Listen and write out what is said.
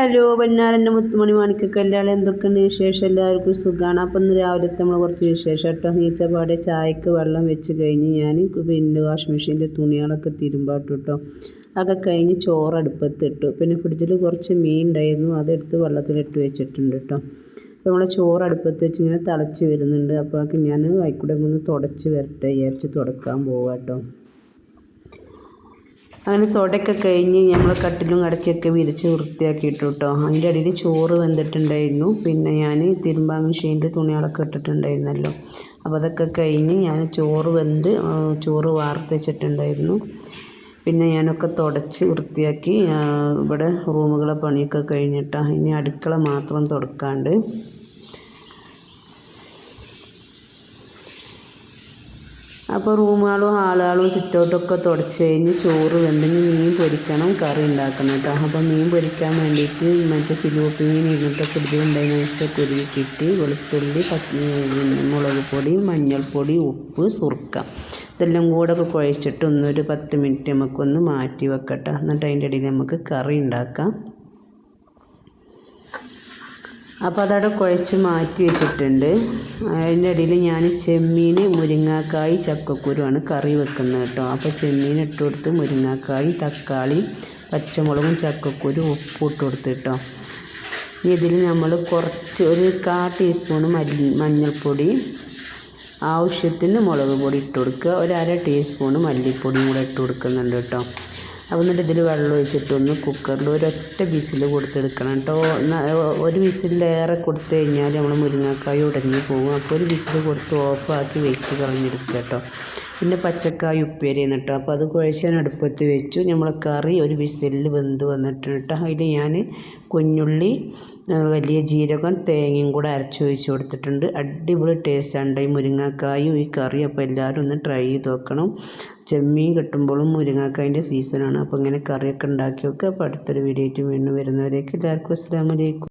Hello പന്നാരന്റെ മുത്തുമണി മാണിക്കല്ലാളെ എന്തൊക്കെയുണ്ട് വിശേഷം? എല്ലാവർക്കും സുഖമാണ് അപ്പം ഇന്ന് രാവിലത്തെ നമ്മൾ കുറച്ച് വിശേഷം കേട്ടോ. നീച്ചപ്പാടെ ചായക്ക് വെള്ളം വെച്ച് കഴിഞ്ഞ് ഞാൻ പിന്നെ വാഷിംഗ് മെഷീന്റെ തുണികളൊക്കെ തിരുമ്പാട്ടു കേട്ടോ അതൊക്കെ കഴിഞ്ഞ് ചോറ് അടുപ്പത്തിട്ടു പിന്നെ ഫ്രിഡ്ജിൽ കുറച്ച് മീൻ ഉണ്ടായിരുന്നു. അതെടുത്ത് വെള്ളത്തിലിട്ട് വെച്ചിട്ടുണ്ട് കേട്ടോ അപ്പോൾ നമ്മളെ ചോറ് അടുപ്പത്ത് വെച്ച് ഇങ്ങനെ തിളച്ച് വരുന്നുണ്ട്. അപ്പോഴൊക്കെ ഞാൻ വൈക്കൂടെ ഒന്ന് തുടച്ച് വരട്ടെ. വിചാരിച്ച് തുടക്കാൻ പോകാം കേട്ടോ അങ്ങനെ തുടയൊക്കെ കഴിഞ്ഞ് നമ്മൾ കട്ടിലും കടക്കൊക്കെ വിരിച്ച് വൃത്തിയാക്കിയിട്ടു കേട്ടോ അതിന്റെ അടിയിൽ ചോറ് വെന്തിട്ടുണ്ടായിരുന്നു. പിന്നെ ഞാൻ തിരുമ്പാൻ മെഷീന്റെ തുണികളൊക്കെ ഇട്ടിട്ടുണ്ടായിരുന്നല്ലോ. അപ്പോൾ അതൊക്കെ കഴിഞ്ഞ് ഞാൻ ചോറ് വെന്ത് ചോറ് വാർത്തിച്ചിട്ടുണ്ടായിരുന്നു പിന്നെ ഞാനൊക്കെ തുടച്ച് വൃത്തിയാക്കി ഇവിടെ റൂമുകളെ പണിയൊക്കെ കഴിഞ്ഞിട്ടാണ് ഇനി അടുക്കള മാത്രം തുടക്കാണ്ട്. അപ്പോൾ റൂമുകളും ഹാളുകളും സിറ്റൗട്ടൊക്കെ തുടച്ച് കഴിഞ്ഞ് ചോറ് വെന്തെങ്കിൽ മീൻ പൊരിക്കണം കറി ഉണ്ടാക്കണം കേട്ടോ. അപ്പോൾ മീൻ പൊരിക്കാൻ വേണ്ടിയിട്ട് മറ്റേ സിലുവപ്പ് മീൻ ഇരുന്നിട്ടൊക്കെ ഇതിലുണ്ടായിരുന്ന വെച്ചാൽ കുരുവി കിട്ടി വെളുത്തുള്ളി മുളക് പൊടി മഞ്ഞൾപ്പൊടി ഉപ്പ് സുർക്ക ഇതെല്ലാം കൂടെ ഒക്കെ കുഴച്ചിട്ട് ഒന്നൊരു പത്ത് മിനിറ്റ് നമുക്കൊന്ന് മാറ്റി വെക്കട്ടെ. എന്നിട്ട് അതിന്റെ ഇടയിൽ നമുക്ക് കറി ഉണ്ടാക്കാം. അപ്പോൾ അതവിടെ കുഴച്ച് മാറ്റി വെച്ചിട്ടുണ്ട്. അതിന്റെ ഇടയിൽ ഞാൻ ചെമ്മീൻ മുരിങ്ങാക്കായി ചക്കക്കുരുവാണ് കറി വെക്കുന്നത് കേട്ടോ. അപ്പോൾ ചെമ്മീൻ ഇട്ട് കൊടുത്ത് മുരിങ്ങാക്കായി തക്കാളി പച്ചമുളകും ചക്കക്കുരു ഉപ്പ് ഇട്ട് കൊടുത്ത് കേട്ടോ. ഇതിൽ നമ്മൾ കുറച്ച് ഒരു കാ ടീസ്പൂൺ മല്ലി മഞ്ഞൾപ്പൊടി ആവശ്യത്തിന് മുളക് പൊടി ഇട്ട് കൊടുക്കുക. ഒരു അര ടീസ്പൂൺ മല്ലിപ്പൊടിയും കൂടെ ഇട്ട് കൊടുക്കുന്നുണ്ട് കേട്ടോ. അപ്പോൾ എന്നിട്ട് ഇതിൽ വെള്ളം ഒഴിച്ചിട്ടൊന്ന് കുക്കറിൽ ഒരൊറ്റ വിസിൽ കൊടുത്തെടുക്കണം കേട്ടോ ഒരു വിസിലേറെ കൊടുത്തു കഴിഞ്ഞാൽ നമ്മൾ മുരിങ്ങക്കായ ഉടഞ്ഞു പോകും. അപ്പോൾ ഒരു വിസിൽ കൊടുത്ത് ഓഫാക്കി വെച്ച് കളഞ്ഞെടുക്കുക കേട്ടോ പിന്നെ പച്ചക്കായ ഉപ്പേരി എന്നിട്ട് അപ്പോൾ അത് കുഴച്ചാൻ അടുപ്പത്ത് വെച്ചു. നമ്മൾ കറി ഒരു വിസിലിൽ വെന്ത് വന്നിട്ട് കേട്ടോ. അതിൽ ഞാൻ കുഞ്ഞുള്ളി വലിയ ജീരകം തേങ്ങയും കൂടെ അരച്ച് ഒഴിച്ച് കൊടുത്തിട്ടുണ്ട്. അടിപൊളി ടേസ്റ്റാണ് ഈ മുരിങ്ങക്കായും ഈ കറിയും. അപ്പോൾ എല്ലാവരും ഒന്ന് ട്രൈ ചെയ്ത് നോക്കണം. ചെമ്മീൻ കിട്ടുമ്പോഴും മുരിങ്ങക്കായന്റെ സീസണാണ് അപ്പോൾ ഇങ്ങനെ കറിയൊക്കെ ഉണ്ടാക്കി വെക്കുക അപ്പോൾ അടുത്തൊരു വീഡിയോ ആയിട്ട് വീണ്ടും വരുന്നവരേക്ക് എല്ലാവർക്കും അസ്സാം വലൈക്കും